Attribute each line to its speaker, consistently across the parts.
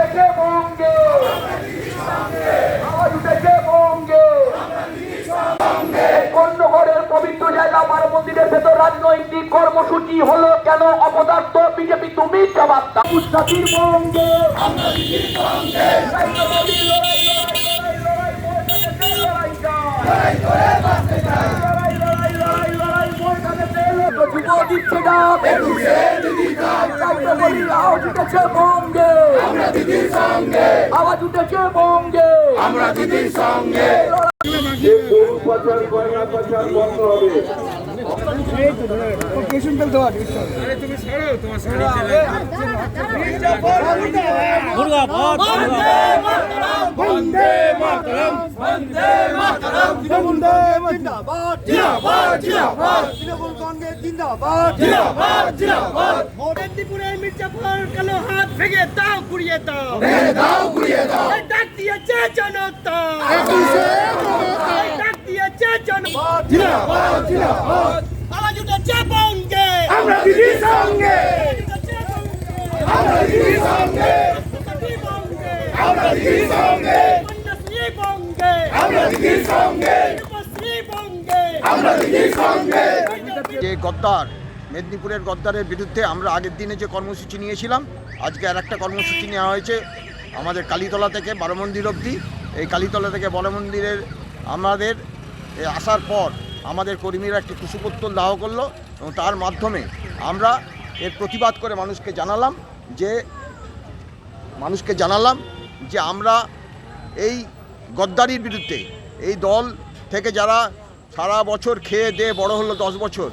Speaker 1: উঠেছে বঙ্গে। আওয়াজ উঠেছে বঙ্গে। কন্যগড়ের পবিত্র জায়গা মার মন্দিরের ভেতর রাজনৈতিক কর্মসূচি হলো কেন অপদার্থ? বিজেপি তুমি জবাব দাও। জাতির বঙ্গে। দিচ্ছে না উঠেছে বঙ্গে। আমরা দিদির সঙ্গে। আওয়াজ উঠেছে বঙ্গে।
Speaker 2: আমরা দিদির সঙ্গে।
Speaker 3: যে গরু পাচার কয়লা পাচার বন্ধ হবে।
Speaker 4: মির্জাপুর কালো ভেঙে দাও ঘুরিয়ে দাও।
Speaker 2: মেরে দাও ঘুরিয়ে দাও।
Speaker 4: ডাক দিয়েছে জনতা। ডাক দিয়েছে জনতা। আওয়াজ উঠেছে বঙ্গে।
Speaker 2: আমরা দিদির সঙ্গে। আমরা দিদির সঙ্গে। আমরা দিদির সঙ্গে। আমরা দিদির সঙ্গে। আমরা দিদির সঙ্গে।
Speaker 5: যে গদ্দার? মেদিনীপুরের গদ্দারের বিরুদ্ধে আমরা আগের দিনে যে কর্মসূচি নিয়েছিলাম, আজকে আর একটা কর্মসূচি নেওয়া হয়েছে আমাদের কালীতলা থেকে বারো মন্দির অবধি। এই কালীতলা থেকে বড় মন্দিরের আমাদের আসার পর আমাদের কর্মীরা একটি কুশুপত্তল দাহ করল এবং তার মাধ্যমে আমরা এর প্রতিবাদ করে মানুষকে জানালাম যে, মানুষকে জানালাম যে আমরা এই গদ্দারির বিরুদ্ধে এই দল থেকে যারা সারা বছর খেয়ে দিয়ে বড় হলো, দশ বছর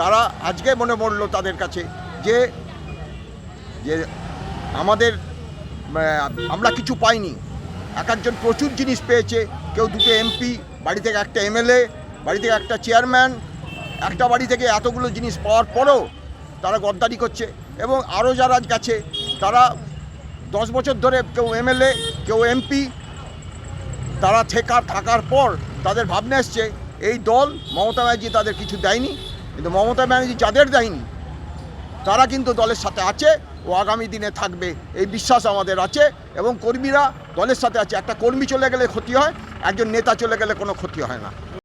Speaker 5: তারা আজকে মনে পড়ল তাদের কাছে যে যে আমাদের আমরা কিছু পাইনি। এক একজন প্রচুর জিনিস পেয়েছে। কেউ দুটো এমপি, বাড়ি থেকে একটা এমএলএ, বাড়ি থেকে একটা চেয়ারম্যান, একটা বাড়ি থেকে এতগুলো জিনিস পাওয়ার পরেও তারা গদ্দারি করছে। এবং আরও যারা গেছে, তারা দশ বছর ধরে কেউ এমএলএ, কেউ এমপি, তারা থেকার থাকার পর তাদের ভাবনা এসছে, এই দল মমতা ব্যানার্জি তাদের কিছু দেয়নি। কিন্তু মমতা ব্যানার্জি যাদের দেয়নি, তারা কিন্তু দলের সাথে আছে ও আগামী দিনে থাকবে, এই বিশ্বাস আমাদের আছে এবং কর্মীরা দলের সাথে আছে। একটা কর্মী চলে গেলে ক্ষতি হয়, একজন নেতা চলে গেলে কোনো ক্ষতি হয় না।